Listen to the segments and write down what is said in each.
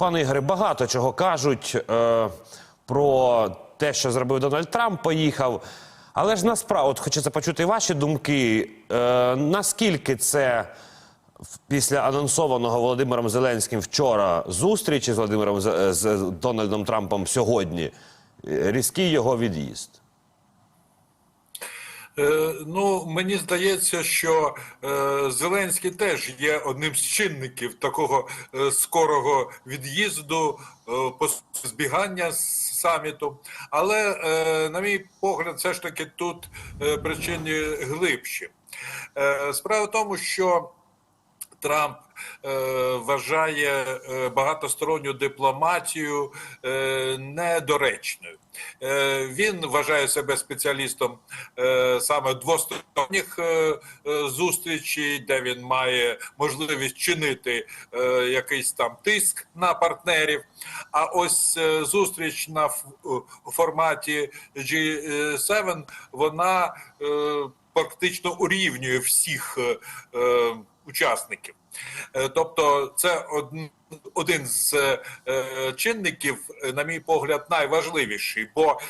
Пане Ігоре, багато чого кажуть е, про те, що зробив Дональд Трамп, поїхав. Але ж насправді, от хочеться почути ваші думки. Е, наскільки це після анонсованого Володимиром Зеленським вчора зустрічі з Володимиром З- з Дональдом Трампом сьогодні е, різкий його від'їзд? Е, Ну, мені здається, що е, Зеленський теж є одним з чинників такого е, скорого від'їзду, збігання з саміту. Але, на мій погляд, все ж таки тут причини глибші. Справа в тому, що Трамп е, вважає е, багатосторонню дипломатію е, недоречною. Е, він вважає себе спеціалістом е, саме двосторонніх е, е, зустрічей, де він має можливість чинити е, якийсь там тиск на партнерів. А ось е, зустріч на ф- у форматі G7, вона е, практично урівнює всіх е, е, учасників. Е, Тобто, це од- один з е, чинників, е, на мій погляд, найважливіший, бо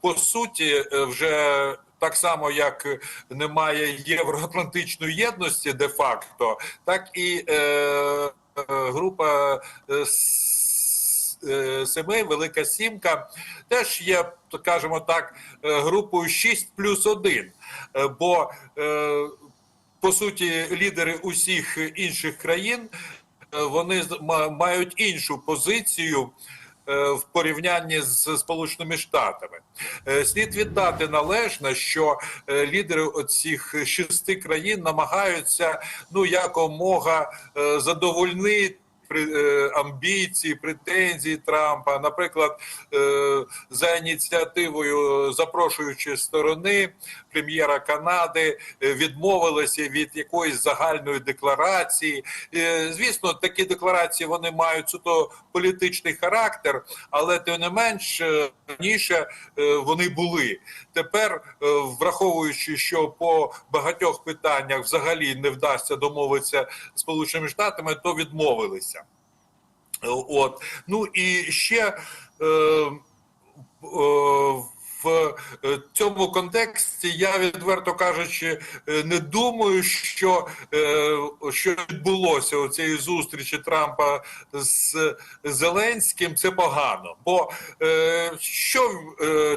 по суті, вже так само як немає євроатлантичної єдності де-факто, так і е, група е, с- семи, Велика Сімка, теж є, скажімо так, групою 6 плюс 1. Е, Бо по суті, лідери усіх інших країн е, вони мають іншу позицію е, в порівнянні з Сполученими Штатами. Е, Слід віддати належне, що лідери оцих шести країн намагаються ну якомога задовольнити. Е, Амбіції, претензії Трампа, наприклад, е, за ініціативою запрошуючої сторони прем'єра Канади е, відмовилися від якоїсь загальної декларації. Звісно, такі декларації вони мають суто політичний характер, але тим не менш раніше вони були. Тепер, враховуючи, що по багатьох питаннях взагалі не вдасться домовитися з Сполученими Штатами, то відмовилися. От ну і ще. Е, е, в е, цьому контексті я відверто кажучи, е, не думаю, що, е, що відбулося у цієї зустрічі Трампа з Зеленським. Це погано. Бо що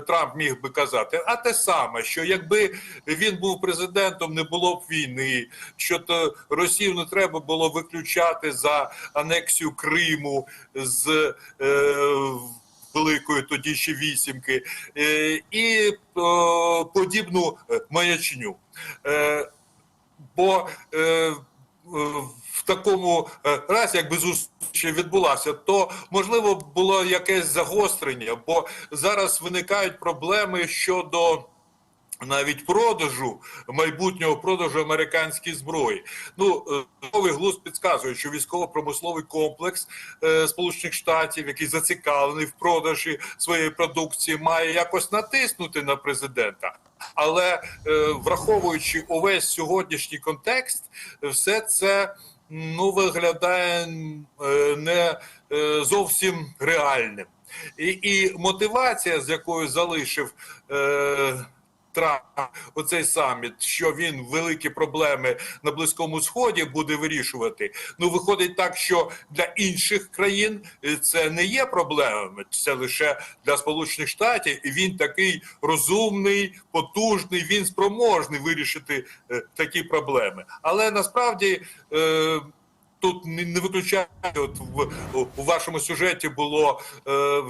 Трамп міг би казати? А те саме, що якби він був президентом, не було б війни, що то Росію не треба було виключати за анексію Криму з. Великої тоді ще вісімки, е, і е, подібну е, маячню. Бо в такому разі, якби зустріч відбулася, то можливо було якесь загострення, бо зараз виникають проблеми щодо. Навіть продажу майбутнього продажу американської зброї. Ну е, новий глузд підказує, що військово-промисловий комплекс е, Сполучених Штатів, який зацікавлений в продажі своєї продукції, має якось натиснути на президента. Але е, враховуючи увесь сьогоднішній контекст, все це ну виглядає не зовсім реальним. І, і мотивація, з якою залишив. Е, Трамп оцей саміт, що він великі проблеми на близькому сході буде вирішувати. Ну виходить так, що для інших країн е, це не є проблемами, це лише для Сполучених Штатів, і він такий розумний, потужний. Він спроможний вирішити е, такі проблеми. Але насправді. Е, Тут не виключає, от в у вашому сюжеті було е,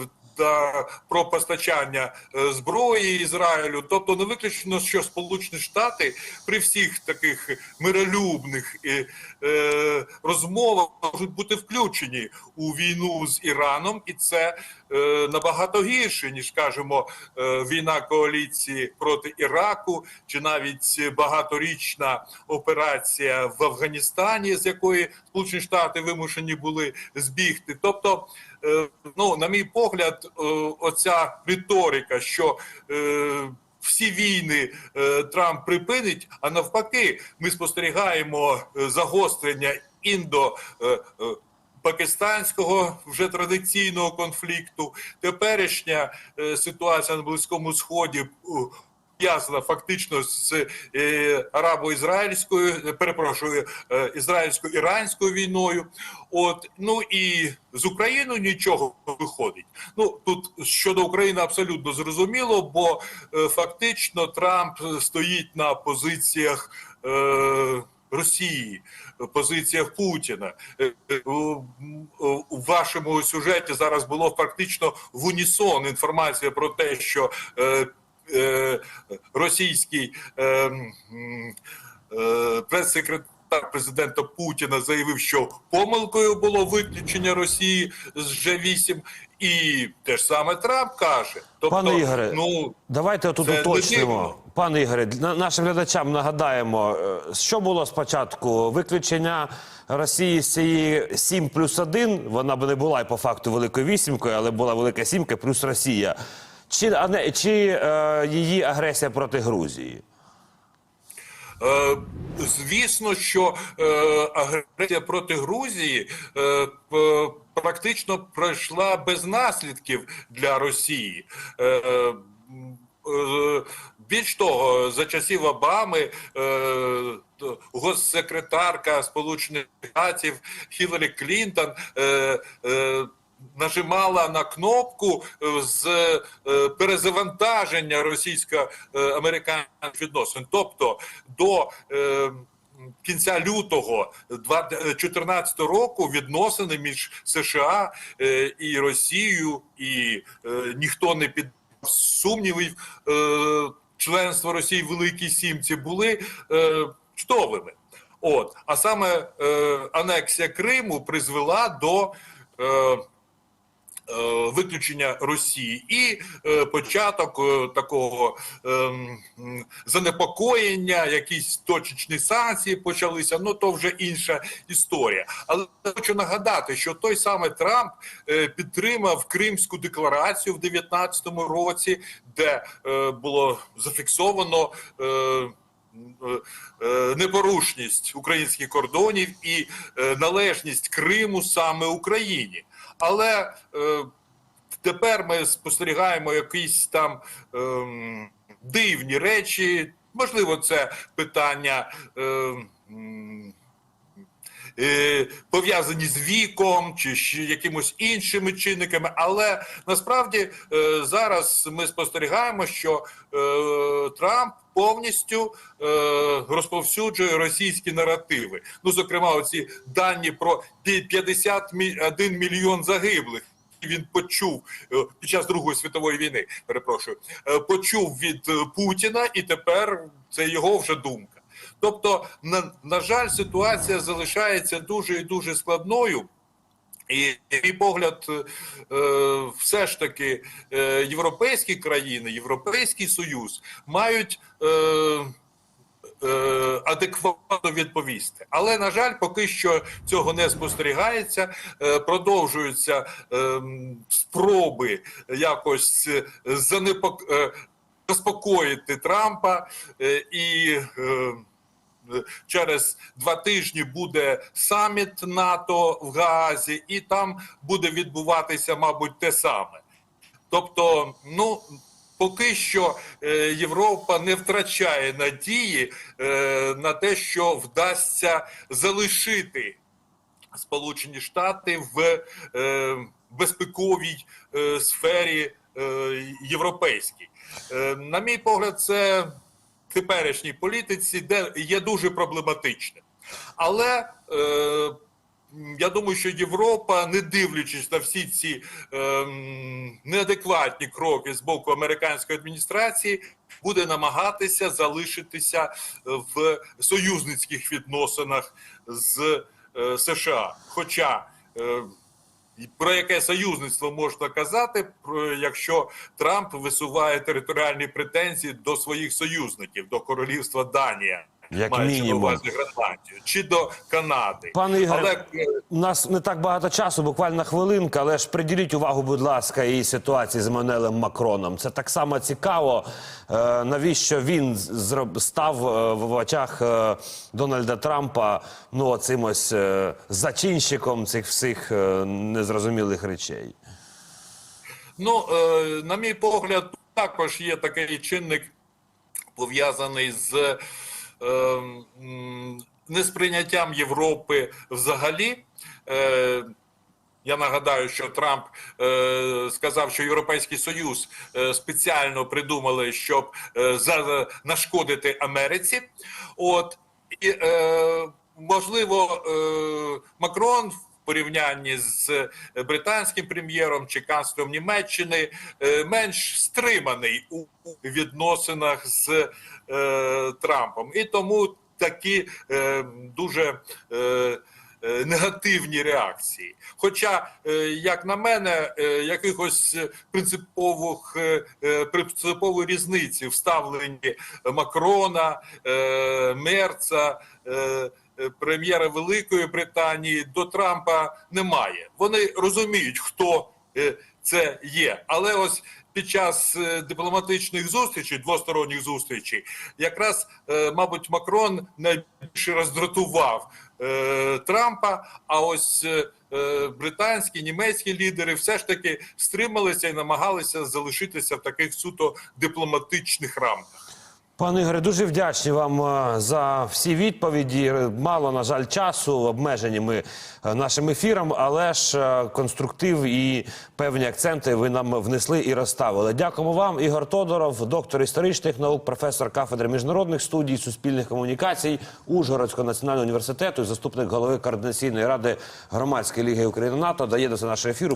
про постачання е, зброї Ізраїлю. Тобто не виключено, що Сполучені Штати при всіх таких миролюбних е, е, розмовах можуть бути включені у війну з Іраном, і це е, набагато гірше ніж скажімо, е, війна коаліції проти Іраку, чи навіть багаторічна операція в Афганістані, з якої Сполучені Штати вимушені були збігти. Тобто, е, ну на мій погляд, е, оця риторика, що е, всі війни е, Трамп припинить, а навпаки, ми спостерігаємо е, загострення індо. е, е, пакистанського вже традиційного конфлікту, теперішня е, ситуація на Близькому Сході. Пов'язана фактично з е, арабо-ізраїльською, е, перепрошую, е, ізраїльсько-іранською війною. От ну і з Україною нічого виходить. Ну тут щодо України абсолютно зрозуміло, бо фактично Трамп стоїть на позиціях. Е, Росії, позиціях Путіна у- вашому сюжеті зараз було фактично в унісон інформація про те, що е, російський е, е, прес-секретар президента Путіна заявив, що помилкою було виключення Росії з G8, і те ж саме Трамп каже. Тобто, Пане Ігоре, ну Давайте тут уточнимо. Пане Ігоре, нашим глядачам нагадаємо, що було спочатку? Виключення Росії з цієї 7 плюс 1, вона б не була і по факту великою вісімкою, але була велика сімка плюс Росія. Чи, а не, чи е, її агресія проти Грузії? Е, Звісно, що е, агресія проти Грузії е, практично пройшла без наслідків для Росії. Е, е, Більш того, за часів Обами е, госсекретарка Сполучених Штатів Хіларі Клінтон е, е, нажимала на кнопку е, з е, перезавантаження російсько-американських відносин. Тобто до е, кінця лютого 2014 року відносини між США і Росією, і ніхто не під сумнівів членство Росії в Великій Сімці були чудовими. От, а саме анексія Криму призвела до виключення Росії і е, початок е, такого ем, занепокоєння, якісь точечні санкції почалися. Ну то вже інша історія. Але хочу нагадати, що той самий Трамп е, підтримав Кримську декларацію в 2019 році, де е, було зафіксовано. Е, е, непорушність українських кордонів і е, належність Криму саме Україні. Але е, тепер ми спостерігаємо якісь там ем, дивні речі. Можливо, це питання. ем, е, Пов'язані з віком чи якимось іншими чинниками, але насправді е, зараз ми спостерігаємо, що е, Трамп повністю е, розповсюджує російські наративи. Ну, зокрема, оці дані про пі- 51 мільйон загиблих. Він почув е, під час Другої світової війни. Перепрошую, е, почув від е, Путіна, і тепер це його вже думка. Тобто, на, на жаль, ситуація залишається дуже і дуже складною. І, мій погляд, е, все ж таки е, європейські країни, Європейський Союз мають е, адекватно відповісти. Але, на жаль, поки що цього не спостерігається. Продовжуються спроби якось занепок... заспокоїти Трампа і. Через два тижні буде саміт НАТО в Гаазі, і там буде відбуватися, мабуть, те саме. Тобто, ну поки що е, Європа не втрачає надії е, на те, що вдасться залишити Сполучені Штати в е, безпековій сфері європейській. На мій погляд, це теперішній політиці, де є дуже проблематичним. Але е, я думаю, що Європа, не дивлячись на всі ці ем, неадекватні кроки з боку американської адміністрації, буде намагатися залишитися в союзницьких відносинах з е, США. Хоча е, про яке союзництво можна казати, якщо Трамп висуває територіальні претензії до своїх союзників, до королівства Данія. Як маючи мінімум. на увазі Гренландію, чи до Канади. Пане Ігоре, Але е, у нас не так багато часу, буквально хвилинка, але ж приділіть увагу, будь ласка, і ситуації з Еммануелем Макроном. Це так само цікаво. Е, навіщо він став е, в очах Дональда Трампа ну, цим ось зачинщиком цих всіх незрозумілих речей? Ну, на мій погляд, також є такий чинник, пов'язаний з несприйняттям Європи взагалі. Е, я нагадаю, що Трамп е, сказав, що Європейський Союз е, спеціально придумали, щоб за, нашкодити Америці. От і можливо, е, Макрон порівнянні з британським прем'єром чи канцлером Німеччини е, менш стриманий у відносинах з е, Трампом, і тому такі е, дуже. Е, е, негативні реакції. Хоча, е, як на мене, е, якихось принципових е, е, принципової різниці в ставленні Макрона, е, Мерца. Е, Прем'єра Великої Британії до Трампа немає. Вони розуміють, хто е, це є. Але ось під час е, дипломатичних зустрічей, двосторонніх зустрічей, якраз, мабуть, Макрон найбільше роздратував Трампа. А ось британські, німецькі лідери все ж таки стрималися і намагалися залишитися в таких суто дипломатичних рамках. Пане Ігоре, дуже вдячні вам е, за всі відповіді. Мало, на жаль, часу, обмежені ми е, нашим ефіром, але ж е, конструктив і певні акценти ви нам внесли і розставили. Дякуємо вам, Ігор Тодоров, доктор історичних наук, професор кафедри міжнародних студій, суспільних комунікацій Ужгородського національного університету, заступник голови координаційної ради громадської ліги України НАТО, дає до нашого ефіру.